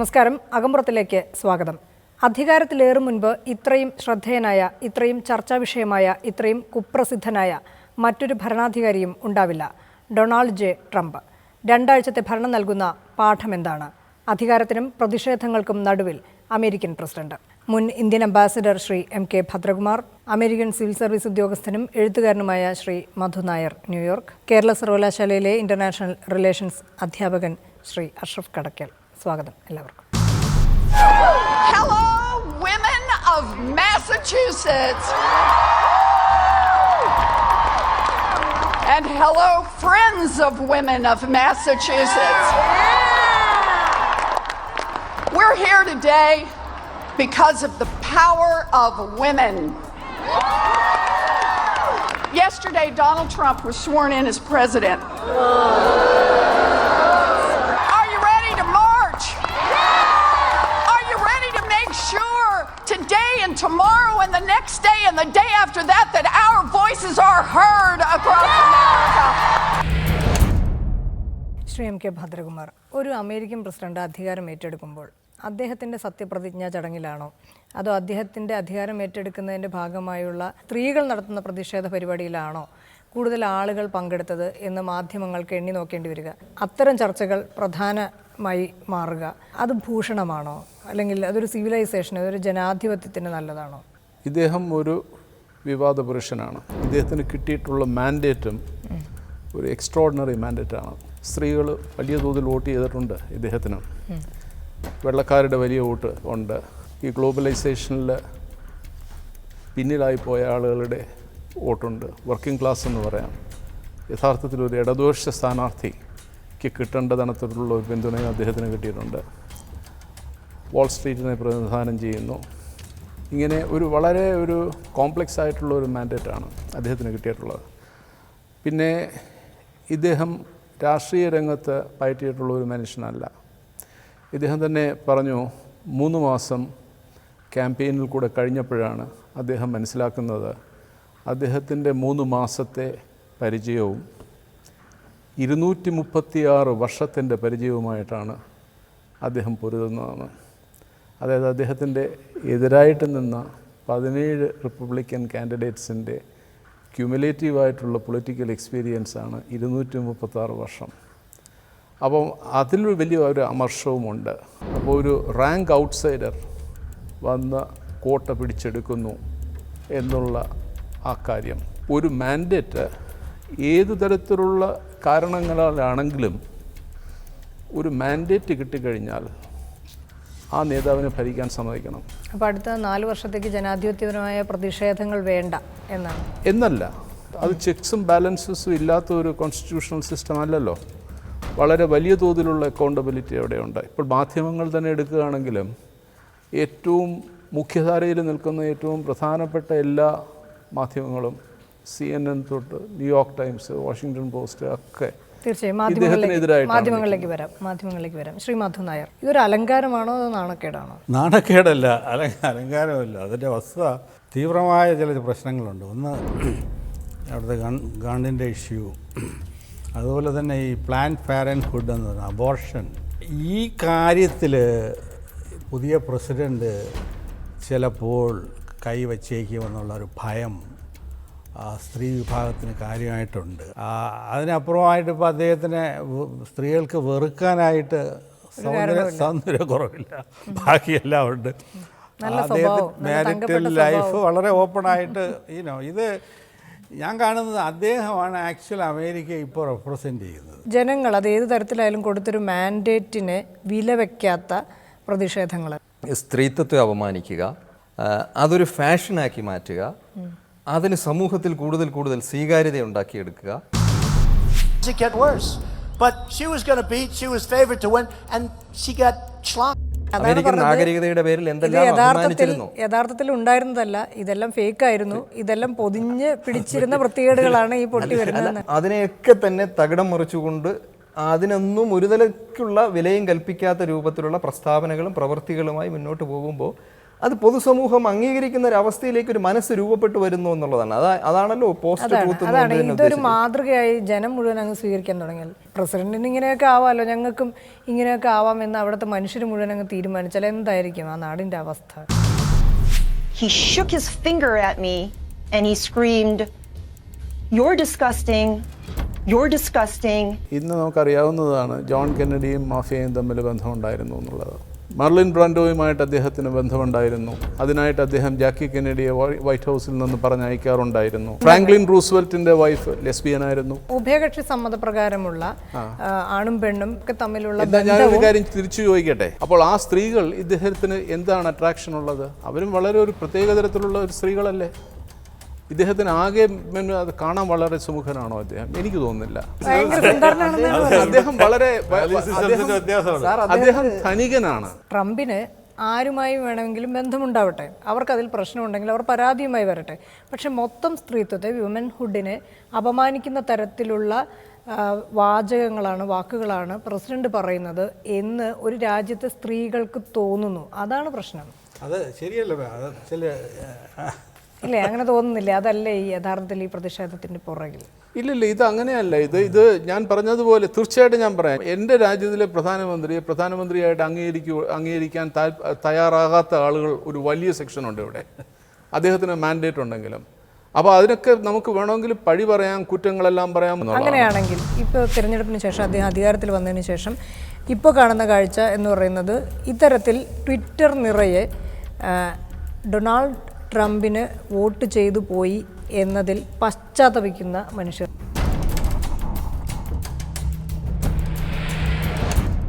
നമസ്കാരം. അകമ്പുറത്തിലേക്ക് സ്വാഗതം. അധികാരത്തിലേറും മുൻപ് ഇത്രയും ശ്രദ്ധേയനായ ഇത്രയും ചർച്ചാ വിഷയമായ ഇത്രയും കുപ്രസിദ്ധനായ മറ്റൊരു ഭരണാധികാരിയും ഉണ്ടാവില്ല. Donald J. ട്രംപ്. രണ്ടാഴ്ചത്തെ ഭരണം നൽകുന്ന പാഠം എന്താണ്? അധികാരത്തിനും പ്രതിഷേധങ്ങൾക്കും നടുവിൽ അമേരിക്കൻ പ്രസിഡന്റ്. മുൻ Indian ambassador Shri M K Bhadrakumar American civil service ഉദ്യോഗസ്ഥനും എഴുത്തുകാരനുമായ ശ്രീ മധു നായർ ന്യൂയോർക്ക്. കേരള സർവകലാശാലയിലെ ഇന്റർനാഷണൽ റിലേഷൻസ് അധ്യാപകൻ ശ്രീ അഷ്റഫ് കടക്കൽ. സ്വാഗതം എല്ലാവർക്കും Hello, women of Massachusetts. And hello, friends of women of Massachusetts. We're here today because of the power of women. Yesterday, Donald Trump was sworn in as president. Next day and the day after that that our voices are heard across America? Shri M K Bhadrakumar ഒരു American president അധികാരം ഏറ്റെടുക്കുമ്പോൾ അദ്ദേഹത്തിന്റെ സത്യപ്രതിജ്ഞാ ചടങ്ങിലാണോ? അതോ അദ്ദേഹത്തിന്റെ അധികാരം ഏറ്റെടുക്കുന്നതിന്റെ ഭാഗമായുള്ള സ്ത്രീകൾ നടത്തുന്ന പ്രതിഷേധ പരിപാടിയിലാണോ കൂടുതൽ ആളുകൾ പങ്കെടുത്തത് എന്ന് മാധ്യമങ്ങൾക്ക് എണ്ണി നോക്കേണ്ടി വരിക. അത്തരം ചർച്ചകൾ പ്രധാനമായി മാറുക. അത് ഭൂഷണമാണോ? അല്ലെങ്കിൽ അതൊരു സിവിലൈസേഷൻ അതൊരു ജനാധിപത്യത്തിന് നല്ലതാണോ? ഇദ്ദേഹം ഒരു വിവാദ പുരുഷനാണ് ഇദ്ദേഹത്തിന് കിട്ടിയിട്ടുള്ള മാൻഡേറ്റും ഒരു എക്സ്ട്രോഡിനറി മാൻഡേറ്റാണ്. സ്ത്രീകൾ വലിയ തോതിൽ വോട്ട് ചെയ്തിട്ടുണ്ട് ഇദ്ദേഹത്തിന്. വെള്ളക്കാരുടെ വലിയ വോട്ട് ഉണ്ട്. ഈ ഗ്ലോബലൈസേഷനിൽ പിന്നിലായി പോയ ആളുകളുടെ വോട്ടുണ്ട്. വർക്കിംഗ് ക്ലാസ് എന്ന് പറയാം. യഥാർത്ഥത്തിൽ ഒരു ഇടദോഷ സ്ഥാനാർത്ഥിക്ക് കിട്ടേണ്ട തരത്തിലുള്ള ഒരു പിന്തുണയും അദ്ദേഹത്തിന് കിട്ടിയിട്ടുണ്ട്. വാൾ സ്ട്രീറ്റിനെ പ്രതിനിധാനം ചെയ്യുന്നു. ഇങ്ങനെ ഒരു വളരെ ഒരു കോംപ്ലക്സ് ആയിട്ടുള്ള ഒരു മാൻഡേറ്റാണ് അദ്ദേഹത്തിന് കിട്ടിയിട്ടുള്ളത്. പിന്നെ ഇദ്ദേഹം രാഷ്ട്രീയ രംഗത്ത് പയറ്റിയിട്ടുള്ള ഒരു മനുഷ്യനല്ല. ഇദ്ദേഹം തന്നെ പറഞ്ഞു മൂന്ന് മാസം ക്യാമ്പയിനിൽ കൂടെ കഴിഞ്ഞപ്പോഴാണ് അദ്ദേഹം മനസ്സിലാക്കുന്നത് അദ്ദേഹത്തിന്റെ മൂന്ന് മാസത്തെ പരിചയവും ഇരുന്നൂറ്റി മുപ്പത്തിയാറ് വർഷത്തിന്റെ പരിചയവുമായിട്ടാണ് അദ്ദേഹം പൊരുതുന്നതെന്ന്. അതായത് അദ്ദേഹത്തിന്റെ എതിരായിട്ട് നിന്ന പതിനേഴ് റിപ്പബ്ലിക്കൻ കാൻഡിഡേറ്റ്സിന്റെ ക്യുമുലേറ്റീവായിട്ടുള്ള പൊളിറ്റിക്കൽ എക്സ്പീരിയൻസാണ് ഇരുന്നൂറ്റി മുപ്പത്താറ് വർഷം. അപ്പം അതിൽ വലിയ ഒരു അമർഷവുമുണ്ട്. അപ്പോൾ ഒരു റാങ്ക് ഔട്ട്സൈഡർ വന്ന് കോട്ട പിടിച്ചെടുക്കുന്നു എന്നുള്ള ആ കാര്യം. ഒരു മാൻഡേറ്റ് ഏതു തരത്തിലുള്ള കാരണങ്ങളാലാണെങ്കിലും ഒരു മാൻഡേറ്റ് കിട്ടിക്കഴിഞ്ഞാൽ ആ നേതാവിനെ ഭരിക്കാൻ സമ്മതിക്കണം. അപ്പോൾ അടുത്ത നാല് വർഷത്തേക്ക് ജനാധിപത്യപരമായ പ്രതിഷേധങ്ങൾ വേണ്ട എന്നാണ്. എന്നല്ല അത് ചെക്സും ബാലൻസസും ഇല്ലാത്ത ഒരു കോൺസ്റ്റിറ്റ്യൂഷണൽ സിസ്റ്റം അല്ലല്ലോ. വളരെ വലിയ തോതിലുള്ള അക്കൗണ്ടബിലിറ്റി അവിടെയുണ്ട് ഇപ്പോൾ മാധ്യമങ്ങൾ തന്നെ എടുക്കുകയാണെങ്കിലും ഏറ്റവും മുഖ്യധാരയിൽ നിൽക്കുന്ന ഏറ്റവും പ്രധാനപ്പെട്ട എല്ലാ മാധ്യമങ്ങളും സി എൻ എൻ തൊട്ട് New York Times Washington Post ഒക്കെ തീർച്ചയായും മാധ്യമങ്ങളിലേക്ക് വരാം മാധ്യമങ്ങളിലേക്ക് വരാം. ശ്രീ നായർ ഇതൊരു അലങ്കാരമാണോ അതോ നാണക്കേടാണോ? നാണക്കേടല്ല അല അലങ്കാരമല്ല അതിന്റെ വസ്തുത തീവ്രമായ ചില പ്രശ്നങ്ങളുണ്ട്. ഒന്ന് അവിടുത്തെ ഗൺ ഇഷ്യൂ അതുപോലെ തന്നെ ഈ പ്ലാൻ പാരന്റ്ഹുഡ് എന്ന് പറഞ്ഞ അബോർഷൻ ഈ കാര്യത്തിൽ പുതിയ പ്രസിഡന്റ് ചിലപ്പോൾ കൈവച്ചേക്കുമെന്നുള്ള ഒരു ഭയം സ്ത്രീ വിഭാഗത്തിന് കാര്യമായിട്ടുണ്ട്. അതിനപ്പുറമായിട്ട് ഇപ്പോൾ അദ്ദേഹത്തിനെ സ്ത്രീകൾക്ക് വെറുക്കാനായിട്ട് സൗന്ദര്യ കുറവില്ല. ബാക്കിയെല്ലാം ഉണ്ട്. അദ്ദേഹത്തിന് മാരിറ്റൽ ലൈഫ് വളരെ ഓപ്പണായിട്ട് ഈനോ ഇത് ഞാൻ കാണുന്നത് അദ്ദേഹമാണ് ആക്ച്വൽ അമേരിക്ക ഇപ്പോൾ റെപ്രസെന്റ് ചെയ്യുന്നത്. ജനങ്ങൾ അത് ഏത് തരത്തിലായാലും കൊടുത്തൊരു മാൻഡേറ്റിനെ വില വയ്ക്കാത്ത പ്രതിഷേധങ്ങൾ. സ്ത്രീത്വത്തെ അപമാനിക്കുക അതൊരു ഫാഷനാക്കി മാറ്റുക അതിന് സമൂഹത്തിൽ കൂടുതൽ കൂടുതൽ സ്വീകാര്യത ഉണ്ടാക്കിയെടുക്കുക it get worse. But she was going to beat, she was favored to win, and she got schlock. American നാഗരികതയുടെ പേരിൽ എന്തെല്ലാം യഥാർത്ഥത്തിൽ യഥാർത്ഥത്തിൽ ഉണ്ടായിരുന്നതല്ല ഇതെല്ലാം ഫേക്ക് ആയിരുന്നു ഇതെല്ലാം പൊതിഞ്ഞ് പിടിച്ചിരുന്ന വൃത്തികേടുകളാണ് ഈ പൊട്ടി വരുന്നത് അതിനെയൊക്കെ തന്നെ തകിടം മറിച്ചുകൊണ്ട് അതിനൊന്നും ഒരു നിലയ്ക്കുള്ള വിലയും കൽപ്പിക്കാത്ത രൂപത്തിലുള്ള പ്രസ്താവനകളും പ്രവൃത്തികളുമായി മുന്നോട്ട് പോകുമ്പോൾ അത് പൊതുസമൂഹം അംഗീകരിക്കുന്ന ഒരു അവസ്ഥയിലേക്ക് ഒരു മനസ്സ് രൂപപ്പെട്ടു വരുന്നു എന്നുള്ളതാണ്. അതാ അതാണല്ലോ പോസ്റ്റ് ട്രൂത്ത് അതാണ്. ഇതൊരു മാതൃകയായി ജനം മുഴുവൻ അങ്ങ് സ്വീകരിക്കാൻ തുടങ്ങിയാൽ പ്രസിഡന്റിന് ഇങ്ങനെയൊക്കെ ആവാമല്ലോ ഞങ്ങൾക്കും ഇങ്ങനെയൊക്കെ ആവാം എന്ന് അവിടുത്തെ മനുഷ്യർ മുഴുവൻ അങ്ങ് തീരുമാനിച്ചാൽ എന്തായിരിക്കും ആ നാടിന്റെ അവസ്ഥ? He shook his finger at me and he screamed, You're disgusting. You're disgusting. ഇന്ന് നമുക്കറിയാവുന്നതാണ് ജോൺ കെന്നഡിയും മാഫിയയും തമ്മിൽ ബന്ധമുണ്ടായിരുന്നു എന്നുള്ളത്. മർലിൻ ബ്രാൻഡോയുമായിട്ട് അദ്ദേഹത്തിന് ബന്ധമുണ്ടായിരുന്നു. അതിനായിട്ട് അദ്ദേഹം ജാക്കി കെന്നഡിയെ വൈറ്റ് ഹൗസിൽ നിന്ന് പറഞ്ഞയക്കാറുണ്ടായിരുന്നു. ഫ്രാങ്ക്ലിൻ റൂസ്വെൽറ്റിന്റെ വൈഫ് ലെസ്ബിയൻ ലെസ്ബിയനായിരുന്നു. ഉഭയകക്ഷി സമ്മതപ്രകാരമുള്ള ആണും പെണ്ണും ഒക്കെ തമ്മിലുള്ള ഞാനൊരു കാര്യം തിരിച്ചു ചോദിക്കട്ടെ? അപ്പോൾ ആ സ്ത്രീകൾ ഇദ്ദേഹത്തിന് എന്താണ് അട്രാക്ഷൻ ഉള്ളത്? അവരും വളരെ ഒരു പ്രത്യേക തരത്തിലുള്ള ഒരു സ്ത്രീകളല്ലേ? ഇദ്ദേഹത്തിന് ആകെ അത് കാണാൻ വളരെ സുമുഖനാണോ അദ്ദേഹം? എനിക്ക് തോന്നുന്നില്ല. അദ്ദേഹം വളരെ അദ്ദേഹം- ധനികനാണ്. ട്രംപിന് ആരുമായി വേണമെങ്കിലും ബന്ധമുണ്ടാവട്ടെ. അവർക്ക് അതിൽ പ്രശ്നമുണ്ടെങ്കിൽ അവർ പരാതിയുമായി വരട്ടെ. പക്ഷെ മൊത്തം സ്ത്രീത്വത്തെ വിമൻഹുഡിനെ അപമാനിക്കുന്ന തരത്തിലുള്ള വാചകങ്ങളാണ് വാക്കുകളാണ് പ്രസിഡന്റ് പറയുന്നത് എന്ന് ഒരു രാജ്യത്തെ സ്ത്രീകൾക്ക് തോന്നുന്നു. അതാണ് പ്രശ്നം. അത് ശരിയല്ല അത് ചില ഇല്ലേ? അങ്ങനെ തോന്നുന്നില്ല? അതല്ലേ ഈ യഥാർത്ഥത്തിൽ ഈ പ്രതിഷേധത്തിന്റെ പുറകിൽ? ഇല്ലില്ല ഇത് അങ്ങനെയല്ല. ഇത് ഇത് ഞാൻ പറഞ്ഞതുപോലെ തീർച്ചയായിട്ടും ഞാൻ പറയാം. എന്റെ രാജ്യത്തിലെ പ്രധാനമന്ത്രിയെ പ്രധാനമന്ത്രിയായിട്ട് അംഗീകരിക്കു അംഗീകരിക്കാൻ തയ്യാറാകാത്ത ആളുകൾ ഒരു വലിയ സെക്ഷനുണ്ട് ഇവിടെ. അദ്ദേഹത്തിന് മാൻഡേറ്റ് ഉണ്ടെങ്കിലും. അപ്പോൾ അതിനൊക്കെ നമുക്ക് വേണമെങ്കിൽ പഴി പറയാം കുറ്റങ്ങളെല്ലാം പറയാം അങ്ങനെയാണെങ്കിൽ ഇപ്പോൾ തിരഞ്ഞെടുപ്പിന് ശേഷം അദ്ദേഹം അധികാരത്തിൽ വന്നതിന് ശേഷം ഇപ്പോൾ കാണുന്ന കാഴ്ച എന്ന് പറയുന്നത് ഇത്തരത്തിൽ ട്വിറ്റർ നിറയെ ഡൊണാൾഡ് ട്രംപിന് വോട്ട് ചെയ്തു പോയി എന്നതിൽ പശ്ചാത്തപിക്കുന്ന മനുഷ്യർ.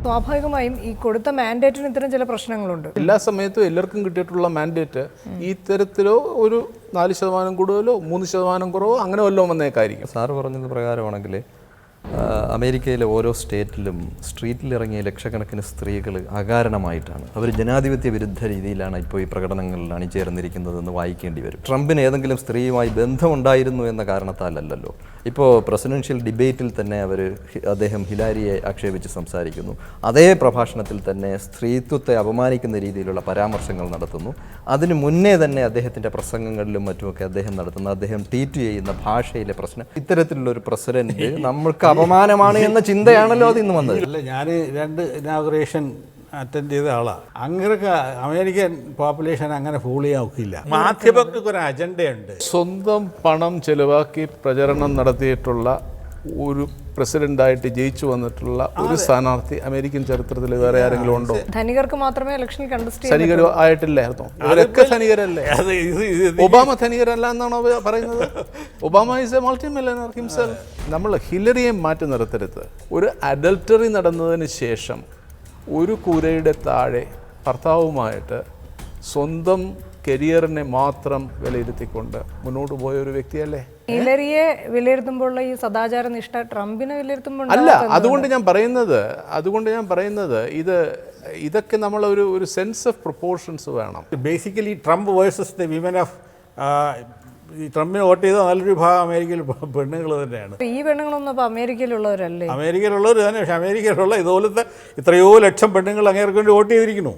സ്വാഭാവികമായും ഈ കൊടുത്ത മാൻഡേറ്റിന് ഇത്തരം ചില പ്രശ്നങ്ങളുണ്ട്. എല്ലാ സമയത്തും എല്ലാവർക്കും കിട്ടിയിട്ടുള്ള മാൻഡേറ്റ് ഈ തരത്തിലോ ഒരു നാല് ശതമാനം കൂടുതലോ മൂന്ന് ശതമാനം കുറവോ അങ്ങനെ വല്ലതും വന്നേക്കായിരിക്കും. സാറ് പറഞ്ഞത് പ്രകാരമാണെങ്കിൽ അമേരിക്കയിലെ ഓരോ സ്റ്റേറ്റിലും സ്ട്രീറ്റിലിറങ്ങിയ ലക്ഷക്കണക്കിന് സ്ത്രീകൾ അകാരണമായിട്ടാണ്. അവർ ജനാധിപത്യ വിരുദ്ധ രീതിയിലാണ് ഇപ്പോൾ ഈ പ്രകടനങ്ങളിൽ അണിചേർന്നിരിക്കുന്നതെന്ന് വായിക്കേണ്ടി വരും. ട്രംപിന് ഏതെങ്കിലും സ്ത്രീയുമായി ബന്ധമുണ്ടായിരുന്നു എന്ന കാരണത്താലല്ലോ ഇപ്പോൾ പ്രസിഡൻഷ്യൽ ഡിബേറ്റിൽ തന്നെ അവർ അദ്ദേഹം ഹിലാരിയെ ആക്ഷേപിച്ച് സംസാരിക്കുന്നു. അതേ പ്രഭാഷണത്തിൽ തന്നെ സ്ത്രീത്വത്തെ അപമാനിക്കുന്ന രീതിയിലുള്ള പരാമർശങ്ങൾ നടത്തുന്നു. അതിനു മുന്നേ തന്നെ അദ്ദേഹത്തിന്റെ പ്രസംഗങ്ങളിലും മറ്റുമൊക്കെ അദ്ദേഹം നടത്തുന്ന. അദ്ദേഹം ട്വീറ്റ് ചെയ്യുന്ന ഭാഷയിലെ പ്രശ്നം. ഇത്തരത്തിലുള്ള ഒരു പ്രസിഡന്റ് നമ്മൾക്ക് അപമാനമാണ് എന്ന ചിന്തയാണല്ലോ അത് ഇന്ന് വന്നത്. അല്ല ഞാൻ രണ്ട് ഇനാഗ്രേഷൻ അറ്റൻഡ് ചെയ്ത ആളാണ് അങ്ങനെയൊക്കെ അമേരിക്കൻ പോപ്പുലേഷൻ അങ്ങനെ ഫൂൾ ചെയ്യാൻ ഒക്കില്ല മാധ്യമങ്ങൾക്ക് ഒരു അജണ്ടയുണ്ട് സ്വന്തം പണം ചെലവാക്കി പ്രചരണം നടത്തിയിട്ടുള്ള ഒരു പ്രസിഡന്റായിട്ട് ജയിച്ചു വന്നിട്ടുള്ള ഒരു സ്ഥാനാർത്ഥി അമേരിക്കൻ ചരിത്രത്തിൽ വേറെ ആരെങ്കിലും ഉണ്ടോ? ധനികർക്ക് മാത്രമേ ഇലക്ഷനിൽ കണ്ടസ്റ്റ് ധനികർ ആയിട്ടില്ലായിരുന്നോ. ഇവരൊക്കെ ധനികരല്ലേ? ഒബാമ ധനികരല്ല എന്നാണോ പറയുന്നത്? Obama is a multi millionaire himself നമ്മൾ ഹില്ലറിയെ മാറ്റി നിർത്തരുത്. ഒരു അഡൽട്ടറി നടന്നതിന് ശേഷം ഒരു കൂരയുടെ താഴെ ഭർത്താവുമായിട്ട് സ്വന്തം കരിയറിനെ മാത്രം വിലയിരുത്തിക്കൊണ്ട് മുന്നോട്ട് പോയ ഒരു വ്യക്തിയല്ലേ? ഹിലരിയെ വിലയിരുത്തുമ്പോഴുള്ള ഈ സദാചാര നിഷ്ഠ ട്രംപിനെ വിലയിരുത്തുമ്പോൾ അല്ല അതുകൊണ്ട് ഞാൻ പറയുന്നത് അതുകൊണ്ട് ഞാൻ പറയുന്നത് ഇത് ഇതൊക്കെ നമ്മൾ ഒരു ഒരു സെൻസ് ഓഫ് പ്രൊപ്പോർഷൻസ് വേണം. Basically Trump versus the women of ഈ ട്രംപിന് വോട്ട് ചെയ്ത നല്ലൊരു വിഭാഗം അമേരിക്കയിൽ പെണ്ണുങ്ങൾ തന്നെയാണ്. ഈ പെണ്ണുങ്ങളൊന്നും അപ്പോൾ അമേരിക്കയിലുള്ളവരല്ലേ? അമേരിക്കയിലുള്ളവർ തന്നെ പക്ഷേ അമേരിക്കയിലുള്ള ഇതുപോലത്തെ ഇത്രയോ ലക്ഷം പെണ്ണുങ്ങൾ അങ്ങേർക്ക് വേണ്ടി വോട്ട് ചെയ്തിരിക്കുന്നു.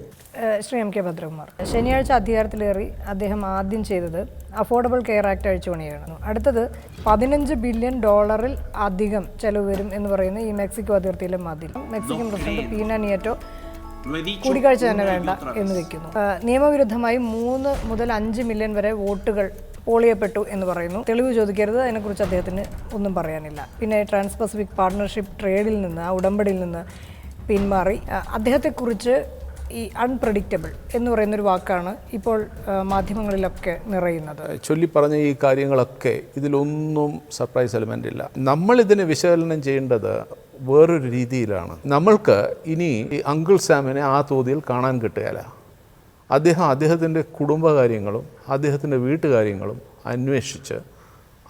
ശ്രീ എം കെ ഭദ്രകുമാർ ശനിയാഴ്ച അധികാരത്തിലേറി അദ്ദേഹം ആദ്യം ചെയ്തത് അഫോർഡബിൾ കെയർ ആക്ട് അഴിച്ചുപണിയാണ് അടുത്തത് പതിനഞ്ച് ബില്യൺ ഡോളറിൽ അധികം ചെലവ് വരും എന്ന് പറയുന്ന ഈ മെക്സിക്കോ അതിർത്തിയിലെ മതിൽ. മെക്സിക്കൻ പ്രസിഡന്റ് പീന നിയറ്റോ കൂടിക്കാഴ്ച തന്നെ വേണ്ട എന്ന് വെക്കുന്നു. നിയമവിരുദ്ധമായി മൂന്ന് മുതൽ അഞ്ച് മില്യൺ വരെ വോട്ടുകൾ പോൾ ചെയ്യപ്പെട്ടു എന്ന് പറയുന്നു. തെളിവ് ചോദിക്കരുത്. അതിനെക്കുറിച്ച് അദ്ദേഹത്തിന് ഒന്നും പറയാനില്ല. പിന്നെ ട്രാൻസ് പസഫിക് പാർട്ണർഷിപ്പ് ട്രേഡിൽ നിന്ന് ആ ഉടമ്പടിയിൽ നിന്ന് പിന്മാറി. അദ്ദേഹത്തെക്കുറിച്ച് ഈ അൺപ്രഡിക്റ്റബിൾ എന്ന് പറയുന്നൊരു വാക്കാണ് ഇപ്പോൾ മാധ്യമങ്ങളിലൊക്കെ നിറയുന്നത്. ചൊല്ലി പറഞ്ഞ ഈ കാര്യങ്ങളൊക്കെ ഇതിലൊന്നും സർപ്രൈസ് എലമെന്റ് ഇല്ല. നമ്മൾ ഇതിനെ വിശകലനം ചെയ്യേണ്ടത് വേറൊരു രീതിയിലാണ്. നമ്മൾക്ക് ഇനി അങ്കിൾ സാമിനെ ആ തോതിൽ കാണാൻ കിട്ടുകയില്ല. അദ്ദേഹം അദ്ദേഹത്തിന്റെ കുടുംബകാര്യങ്ങളും അദ്ദേഹത്തിന്റെ വീട്ടുകാര്യങ്ങളും അന്വേഷിച്ച്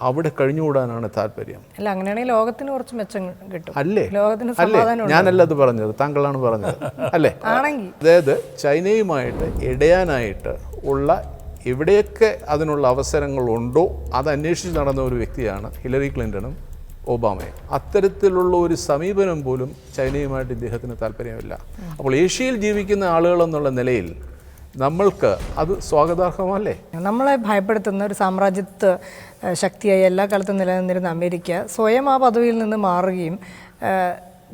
അവിടെ കഴിഞ്ഞുകൂടാനാണ് താല്പര്യം. അല്ല അങ്ങനെയാണെങ്കിൽ ലോകത്തിന് കുറച്ച് മെച്ചം കിട്ടും. അല്ലേ? ലോകത്തിന് അല്ലേ? ഞാനല്ല അത് പറഞ്ഞത് താങ്കളാണ് പറഞ്ഞത്. അല്ലേ? ആണെങ്കിൽ. അതായത് ചൈനയുമായിട്ട് ഇടയാനായിട്ട് ഉള്ള എവിടെയൊക്കെ അതിനുള്ള അവസരങ്ങളുണ്ടോ അത് അന്വേഷിച്ച് നടന്ന ഒരു വ്യക്തിയാണ് ഹിലറി ക്ലിന്റണും ഒബാമയും. അത്തരത്തിലുള്ള ഒരു സമീപനം പോലും ചൈനയുമായിട്ട് ഇദ്ദേഹത്തിന് താല്പര്യമില്ല. അപ്പോൾ ഏഷ്യയിൽ ജീവിക്കുന്ന ആളുകളെന്നുള്ള നിലയിൽ നമ്മൾക്ക് അത് സ്വാഗതാർഹമല്ലേ? നമ്മളെ ഭയപ്പെടുത്തുന്ന ഒരു സാമ്രാജ്യത്വ ശക്തിയായി എല്ലാ കാലത്തും നിലനിന്നിരുന്ന അമേരിക്ക സ്വയം ആ പദവിയിൽ നിന്ന് മാറുകയും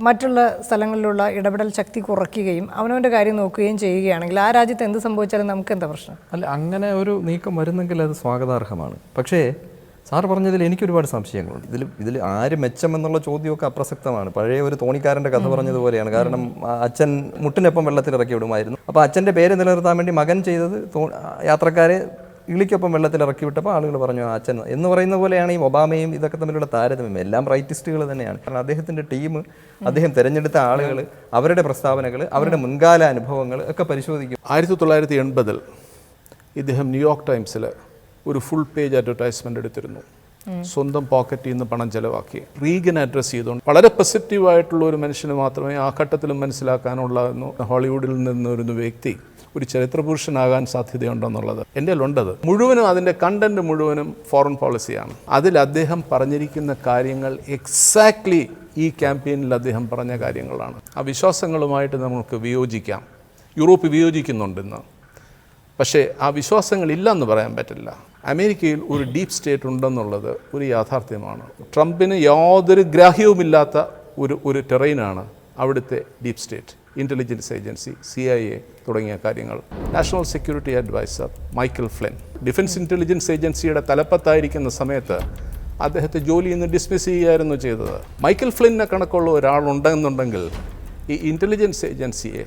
മറ്റുള്ള സ്ഥലങ്ങളിലുള്ള ഇടപെടൽ ശക്തി കുറയ്ക്കുകയും അവനവന്റെ കാര്യം നോക്കുകയും ചെയ്യുകയാണെങ്കിൽ ആ രാജ്യത്ത് എന്ത് സംഭവിച്ചാലും നമുക്ക് എന്താ പ്രശ്നം? അല്ല അങ്ങനെ ഒരു നീക്കം വരുന്നെങ്കിൽ അത് സ്വാഗതാർഹമാണ്. പക്ഷേ സാർ പറഞ്ഞതിൽ എനിക്കൊരുപാട് സംശയങ്ങളുണ്ട്. ഇതിൽ ഇതിൽ ആര് മെച്ചമെന്നുള്ള ചോദ്യമൊക്കെ അപ്രസക്തമാണ്. പഴയ ഒരു തോണിക്കാരന്റെ കഥ പറഞ്ഞതുപോലെയാണ്. കാരണം അച്ഛൻ മുട്ടിനൊപ്പം വെള്ളത്തിൽ ഇറക്കി വിടുമായിരുന്നു. അപ്പോൾ അച്ഛന്റെ പേര് നിലനിർത്താൻ വേണ്ടി മകൻ ചെയ്തത് തോ- യാത്രക്കാരെ ഇളിക്കൊപ്പം വെള്ളത്തിൽ ഇറക്കി വിട്ടപ്പോൾ ആളുകൾ പറഞ്ഞു അച്ഛൻ എന്ന് പറയുന്ന പോലെയാണ് ഈ ഒബാമയും ഇതൊക്കെ തമ്മിലുള്ള താരതമ്യം. എല്ലാം റൈറ്റിസ്റ്റുകൾ തന്നെയാണ്. കാരണം അദ്ദേഹത്തിന്റെ ടീം അദ്ദേഹം തിരഞ്ഞെടുത്ത ആളുകൾ അവരുടെ പ്രസ്താവനകൾ അവരുടെ മുൻകാല അനുഭവങ്ങൾ ഒക്കെ പരിശോധിക്കും. ആയിരത്തി തൊള്ളായിരത്തി എൺപതിൽ ഇദ്ദേഹം ന്യൂയോർക്ക് ടൈംസിൽ ഒരു ഫുൾ പേജ് അഡ്വർടൈസ്മെന്റ് എടുത്തിരുന്നു. സ്വന്തം പോക്കറ്റിൽ നിന്ന് പണം ചെലവാക്കി. റീഗൻ അഡ്രസ്സ് ചെയ്തുകൊണ്ട് വളരെ പെസിറ്റീവ് ആയിട്ടുള്ള ഒരു മനുഷ്യന് മാത്രമേ ആ ഘട്ടത്തിലും മനസ്സിലാക്കാനുള്ള ഹോളിവുഡിൽ നിന്നൊരു വ്യക്തി ഒരു ചരിത്ര പുരുഷനാകാൻ സാധ്യതയുണ്ടെന്നുള്ളത്. എന്റെ ഉണ്ടത് മുഴുവനും അതിന്റെ കണ്ടന്റ് മുഴുവനും ഫോറിൻ പോളിസിയാണ് അതിൽ അദ്ദേഹം പറഞ്ഞിരിക്കുന്ന കാര്യങ്ങൾ എക്സാക്ട്ലി ഈ ക്യാമ്പയിനിൽ അദ്ദേഹം പറഞ്ഞ കാര്യങ്ങളാണ്. ആ വിശ്വാസങ്ങളുമായിട്ട് നമുക്ക് വിയോജിക്കാം. യൂറോപ്പ് വിയോജിക്കുന്നുണ്ട് ഇന്ന് പക്ഷേ ആ വിശ്വാസങ്ങളില്ലെന്ന് പറയാൻ പറ്റില്ല. അമേരിക്കയിൽ ഒരു ഡീപ്പ് സ്റ്റേറ്റ് ഉണ്ടെന്നുള്ളത് ഒരു യാഥാർത്ഥ്യമാണ്. ട്രംപിന് യാതൊരു ഗ്രാഹ്യവുമില്ലാത്ത ഒരു ഒരു ടെറൈനാണ് അവിടുത്തെ deep state. Intelligence agency C I A തുടങ്ങിയ കാര്യങ്ങൾ. National security adviser Michael Flynn. Defence intelligence ഏജൻസിയുടെ തലപ്പത്തായിരിക്കുന്ന സമയത്ത് അദ്ദേഹത്തെ ജോലിയിൽ നിന്ന് ഡിസ്മിസ് ചെയ്യുകയായിരുന്നു ചെയ്തത്. മൈക്കൽ ഫ്ലിന്നെ കണക്കുള്ള ഒരാളുണ്ടെന്നുണ്ടെങ്കിൽ ഈ ഇന്റലിജൻസ് ഏജൻസിയെ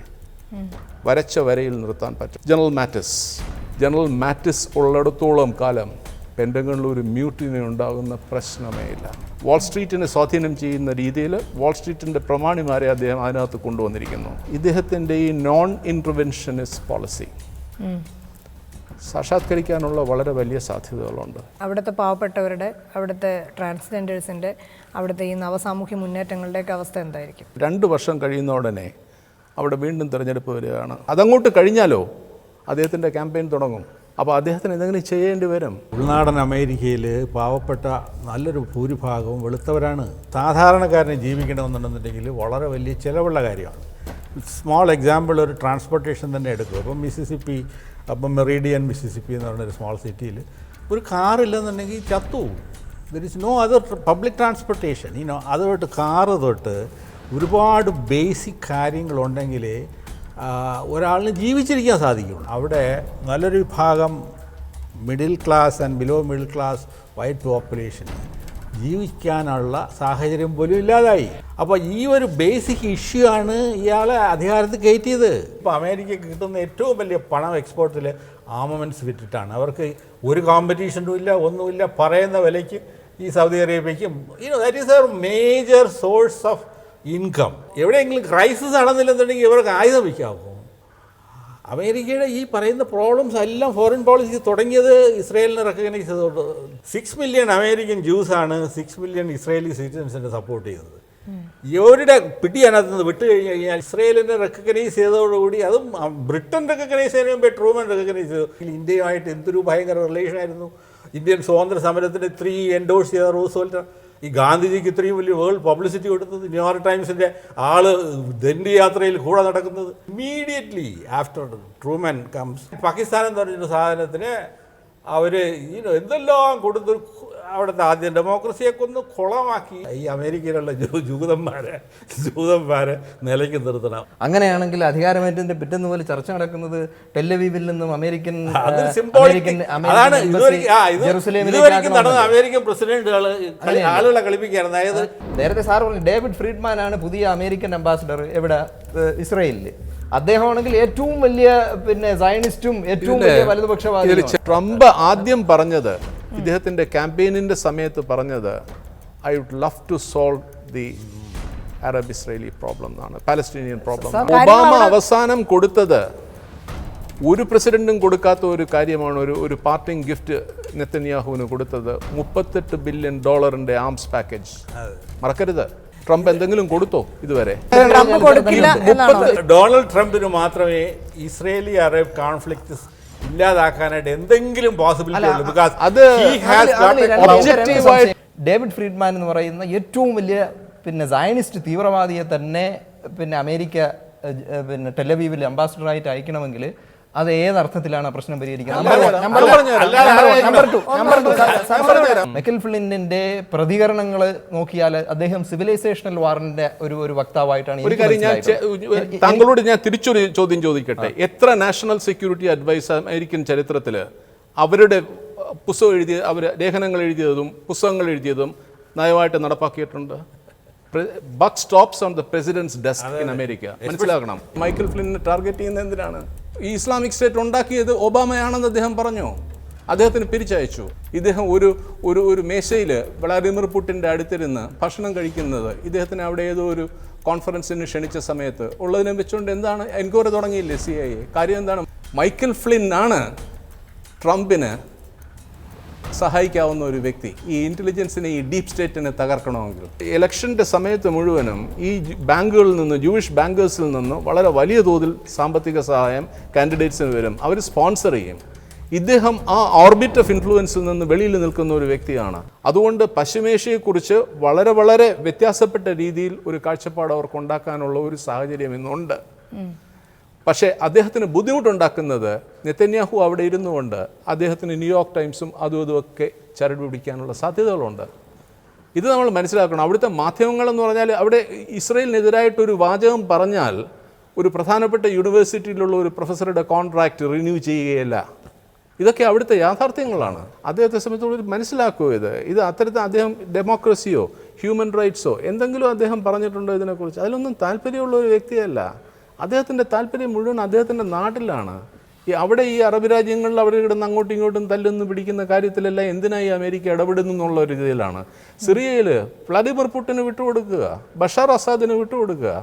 വരച്ച വരയിൽ നിർത്താൻ പറ്റും. ജനറൽ മാറ്റിസ് ജനറൽ മാറ്റിസ് ഉള്ളിടത്തോളം കാലം പെൻഡങ്ങളിൽ ഒരു മ്യൂട്ടിനി ഉണ്ടാകുന്ന പ്രശ്നമേ ഇല്ല. വാൾ സ്ട്രീറ്റിനെ സ്വാധീനം ചെയ്യുന്ന രീതിയിൽ വാൾ സ്ട്രീറ്റിന്റെ പ്രമാണിമാരെ അദ്ദേഹം അതിനകത്ത് കൊണ്ടുവന്നിരിക്കുന്നു. ഇദ്ദേഹത്തിന്റെ ഈ നോൺ ഇന്റർവെൻഷനിസ്റ്റ് പോളിസി സാക്ഷാത്കരിക്കാനുള്ള വളരെ വലിയ സാധ്യതകളുണ്ട്. അവിടുത്തെ പാവപ്പെട്ടവരുടെ അവിടുത്തെ ട്രാൻസ്ജെൻഡേഴ്സിന്റെ അവിടുത്തെ ഈ നവസാമൂഹ്യ മുന്നേറ്റങ്ങളുടെയൊക്കെ അവസ്ഥ എന്തായിരിക്കും? രണ്ട് വർഷം കഴിയുന്ന ഉടനെ അവിടെ വീണ്ടും തിരഞ്ഞെടുപ്പ് വരികയാണ്. അതങ്ങോട്ട് കഴിഞ്ഞാലോ അദ്ദേഹത്തിന്റെ ക്യാമ്പയിൻ തുടങ്ങും. അപ്പോൾ അദ്ദേഹത്തിന് എന്തെങ്കിലും ചെയ്യേണ്ടി വരും? ഉൾനാടൻ അമേരിക്കയിൽ പാവപ്പെട്ട നല്ലൊരു ഭൂരിഭാഗവും വെളുത്തവരാണ്. സാധാരണക്കാരനെ ജീവിക്കണമെന്നുണ്ടെന്നുണ്ടെങ്കിൽ വളരെ വലിയ ചിലവുള്ള കാര്യമാണ്. സ്മോൾ എക്സാമ്പിൾ ഒരു ട്രാൻസ്പോർട്ടേഷൻ തന്നെ എടുക്കും. അപ്പം മിസിസിപ്പി അപ്പം മെറീഡിയൻ മിസിസിപ്പി എന്ന് പറയുന്ന ഒരു സ്മോൾ സിറ്റിയിൽ ഒരു കാറില്ലെന്നുണ്ടെങ്കിൽ ചത്തു there is no other public transportation ഈ അത് തൊട്ട് കാറ് തൊട്ട് ഒരുപാട് ബേസിക് കാര്യങ്ങളുണ്ടെങ്കിൽ ഒരാളിന് ജീവിച്ചിരിക്കാൻ സാധിക്കുള്ളൂ. അവിടെ നല്ലൊരു വിഭാഗം middle class and below middle class white population ജീവിക്കാനുള്ള സാഹചര്യം പോലും ഇല്ലാതായി. അപ്പോൾ ഈ ഒരു ബേസിക് ഇഷ്യൂ ആണ് ഇയാളെ അധികാരത്തിൽ കയറ്റിയത്. ഇപ്പോൾ അമേരിക്കയ്ക്ക് കിട്ടുന്ന ഏറ്റവും വലിയ പണം എക്സ്പോർട്ടിൽ ആമമെന്റ്സ് വിറ്റിട്ടാണ്. അവർക്ക് ഒരു കോമ്പറ്റീഷനും ഇല്ല ഒന്നുമില്ല. പറയുന്ന വിലയ്ക്ക് ഈ Saudi അറേബ്യയ്ക്കും you know that is a major source of income. എവിടെയെങ്കിലും ക്രൈസിസ് നടന്നില്ലെന്നുണ്ടെങ്കിൽ ഇവർക്ക് ആയുധം വയ്ക്കാമോ അമേരിക്കയുടെ ഈ പറയുന്ന പ്രോബ്ലംസ് എല്ലാം ഫോറിൻ പോളിസി തുടങ്ങിയത് ഇസ്രയേലിനെ റെക്കഗ്നൈസ് ചെയ്തുകൊണ്ട് സിക്സ് മില്യൺ അമേരിക്കൻ ജ്യൂസാണ് സിക്സ് മില്യൺ ഇസ്രയേലി സിറ്റിസൻസിനെ സപ്പോർട്ട് ചെയ്തത്. ഇവരുടെ പിടി അതിനകത്ത് വിട്ട് കഴിഞ്ഞ് കഴിഞ്ഞാൽ ഇസ്രയേലിനെ റെക്കഗ്നൈസ് ചെയ്തതോടുകൂടി അതും ബ്രിട്ടൻ റെക്കഗ്നൈസ് ചെയ്യുന്നതിന് മുമ്പേ ട്രൂമൻ റെക്കഗ്നൈസ് ചെയ്തു. ഇന്ത്യയുമായിട്ട് എന്തൊരു ഭയങ്കര റിലേഷൻ ആയിരുന്നു? ഇന്ത്യൻ സ്വാതന്ത്ര്യ സമരത്തിന് ത്രീ എൻഡോഴ്സ് ചെയ്ത റൂസോൾട്ട് ഈ ഗാന്ധിജിക്ക് ഇത്രയും വലിയ വേൾഡ് പബ്ലിസിറ്റി കൊടുത്തത് ന്യൂയോർക്ക് ടൈംസിന്റെ ആൾ ദണ്ഡി യാത്രയിൽ കൂടെ നടക്കുന്നത്. Immediately after Truman comes Pakistan എന്ന് പറഞ്ഞൊരു സാധനത്തിന് അവർ എന്തെല്ലാം കൊടുത്ത് അവിടുത്തെ ആദ്യം ഡെമോക്രസിയെ കൊന്ന് കുളമാക്കി. ഈ അമേരിക്കയിലുള്ള ജൂതന്മാരെ ജൂതന്മാരെ നിലയ്ക്ക് നിർത്തണം. അങ്ങനെയാണെങ്കിൽ അധികാരമേറ്റതിന്റെ പിറ്റേന്ന് പോലെ ചർച്ച നടക്കുന്നത് ടെല്ലവീവിൽ നിന്നും അമേരിക്കൻ അതാണ് നടന്ന അമേരിക്കൻ പ്രസിഡന്റുകൾ ആളുകളെ കളിപ്പിക്കുകയാണ് അതായത് നേരത്തെ സാർ പറഞ്ഞു ഡേവിഡ് ഫ്രീഡ്മാൻ ആണ് പുതിയ അമേരിക്കൻ അംബാസിഡർ എവിടെ? ഇസ്രയേലിൽ. ഇസ്രയേലിൽ അദ്ദേഹമാണെങ്കിൽ ഏറ്റവും വലിയ പിന്നെ സയനിസ്റ്റും ഏറ്റവും വലിയ വലതുപക്ഷവാദി വലതുപക്ഷവാദിയും ട്രംപ് ആദ്യം പറഞ്ഞത് ഇദ്ദേഹത്തിന്റെ ക്യാമ്പയിനിന്റെ സമയത്ത് പറഞ്ഞത് I would love to solve the Arab Israeli problem എന്നാണ്. പാലസ്റ്റീനിയൻ പ്രോബ്ലം ഒബാമ അവസാനം കൊടുത്തത് ഒരു പ്രസിഡന്റും കൊടുക്കാത്ത ഒരു കാര്യമാണ് ഒരു ഒരു പാർട്ടിങ് ഗിഫ്റ്റ് നെത്തന്യാഹുവിന് കൊടുത്തത് മുപ്പത്തെട്ട് ബില്യൺ ഡോളറിന്റെ ആംസ് പാക്കേജ് മറക്കരുത്. ട്രംപ് എന്തെങ്കിലും കൊടുത്തോ ഇതുവരെ? ട്രംപ് കൊടുക്കില്ല എന്നാണോ? ഡൊണാൾഡ് ട്രംപിന് മാത്രമേ ഇസ്രേലി അറബ് കോൺഫ്ലിക്ട് ഇല്ലാതാക്കാനായിട്ട് എന്തെങ്കിലും പോസിബിലിറ്റി ഉള്ളൂ. ബിക്കോസ് അത് ഡേവിഡ് ഫ്രീഡ്മാൻ എന്ന് പറയുന്ന ഏറ്റവും വലിയ പിന്നെ സയനിസ്റ്റ് തീവ്രവാദിയെ തന്നെ പിന്നെ അമേരിക്ക പിന്നെ ടെലവീവിൽ അംബാസിഡറായിട്ട് അയക്കണമെങ്കിൽ അത് ഏതർത്ഥത്തിലാണ് ആ പ്രശ്നം പരിഹരിക്കുന്നത്? മൈക്കൽ ഫ്ലിന്നിന്റെ പ്രതികരണങ്ങൾ നോക്കിയാൽ അദ്ദേഹം സിവിലൈസേഷണൽ വാറിന്റെ ഒരു ഒരു വക്താവായിട്ടാണ് താങ്കളോട് ഞാൻ തിരിച്ചൊരു ചോദ്യം ചോദിക്കട്ടെ. എത്ര നാഷണൽ സെക്യൂരിറ്റി അഡ്വൈസർ അമേരിക്കൻ ചരിത്രത്തിൽ അവരുടെ പുസ്തകം എഴുതിയ അവർ ലേഖനങ്ങൾ എഴുതിയതും പുസ്തകങ്ങൾ എഴുതിയതും നയമായിട്ട് നടപ്പാക്കിയിട്ടുണ്ട്? Buck stops on the president's desk in America മനസ്സിലാക്കണം മൈക്കിൾ ഫ്ലിനെ ടാർഗറ്റ് ചെയ്യുന്നത് എന്തിനാണ്? ഈ ഇസ്ലാമിക് സ്റ്റേറ്റ് ഉണ്ടാക്കിയത് ഒബാമയാണെന്ന് അദ്ദേഹം പറഞ്ഞു? അദ്ദേഹത്തിന് പിരിച്ചയച്ചു. ഇദ്ദേഹം ഒരു ഒരു ഒരു മേശയിൽ വ്ളാഡിമിർ പുട്ടിന്റെ അടുത്തിരുന്ന് ഭക്ഷണം കഴിക്കുന്നത് ഇദ്ദേഹത്തിന് അവിടെ ഏതോ ഒരു കോൺഫറൻസിന് ക്ഷണിച്ച സമയത്ത്. ഉള്ളതിനെ വെച്ചുകൊണ്ട് എന്താണ്? എൻക്വയറി തുടങ്ങിയില്ലേ സി ഐ കാര്യം എന്താണ്? മൈക്കിൾ ഫ്ലിൻ ആണ് ട്രംപിന് സഹായിക്കാവുന്ന ഒരു വ്യക്തി ഈ ഇന്റലിജൻസിനെ ഈ ഡീപ് സ്റ്റേറ്റിനെ തകർക്കണമെങ്കിൽ. ഇലക്ഷന്റെ സമയത്ത് മുഴുവനും ഈ ബാങ്കുകളിൽ നിന്ന് ജൂയിഷ് ബാങ്കേഴ്സിൽ നിന്ന് വളരെ വലിയ തോതിൽ സാമ്പത്തിക സഹായം കാൻഡിഡേറ്റ്സിന് വരും. അവർ സ്പോൺസർ ചെയ്യും. ഇദ്ദേഹം ആ ഓർബിറ്റ് ഓഫ് ഇൻഫ്ലുവൻസിൽ നിന്ന് വെളിയിൽ നിൽക്കുന്ന ഒരു വ്യക്തിയാണ്. അതുകൊണ്ട് പശ്ചിമേഷ്യയെക്കുറിച്ച് വളരെ വളരെ വ്യത്യാസപ്പെട്ട രീതിയിൽ ഒരു കാഴ്ചപ്പാട് അവർക്ക് ഉണ്ടാക്കാനുള്ള ഒരു സാഹചര്യം ഇന്നുണ്ട്. പക്ഷേ അദ്ദേഹത്തിന് ബുദ്ധിമുട്ടുണ്ടാക്കുന്നത് നെത്തന്യാഹു അവിടെ ഇരുന്നുകൊണ്ട് അദ്ദേഹത്തിന് ന്യൂയോർക്ക് ടൈംസും അതും ഇതുമൊക്കെ ചരട് പിടിക്കാനുള്ള സാധ്യതകളുണ്ട്. ഇത് നമ്മൾ മനസ്സിലാക്കണം. അവിടുത്തെ മാധ്യമങ്ങളെന്ന് പറഞ്ഞാൽ അവിടെ ഇസ്രയേലിനെതിരായിട്ടൊരു വാചകം പറഞ്ഞാൽ ഒരു പ്രധാനപ്പെട്ട യൂണിവേഴ്സിറ്റിയിലുള്ള ഒരു പ്രൊഫസറുടെ കോൺട്രാക്റ്റ് റിന്യൂ ചെയ്യുകയില്ല. ഇതൊക്കെ അവിടുത്തെ യാഥാർത്ഥ്യങ്ങളാണ്. അദ്ദേഹത്തെ സംബന്ധിച്ചോളം മനസ്സിലാക്കുക ഇത്? ഇത് അത്തരത്തിൽ അദ്ദേഹം ഡെമോക്രസിയോ ഹ്യൂമൻ റൈറ്റ്സോ എന്തെങ്കിലും അദ്ദേഹം പറഞ്ഞിട്ടുണ്ടോ ഇതിനെക്കുറിച്ച്? അതിലൊന്നും താല്പര്യമുള്ള ഒരു വ്യക്തിയല്ല. അദ്ദേഹത്തിന്റെ താല്പര്യം മുഴുവൻ അദ്ദേഹത്തിന്റെ നാട്ടിലാണ്. ഈ അവിടെ ഈ അറബ് രാജ്യങ്ങളിൽ അവർ കിടന്ന് അങ്ങോട്ടും ഇങ്ങോട്ടും തല്ലുന്നു പിടിക്കുന്ന കാര്യത്തിലല്ല എന്തിനായി അമേരിക്ക ഇടപെടുന്നു എന്നുള്ള ഒരു രീതിയിലാണ് സിറിയയിൽ വ്ളാദിമിർ പുട്ടിന് വിട്ടുകൊടുക്കുക ബഷാർ അസാദിന് വിട്ടുകൊടുക്കുക.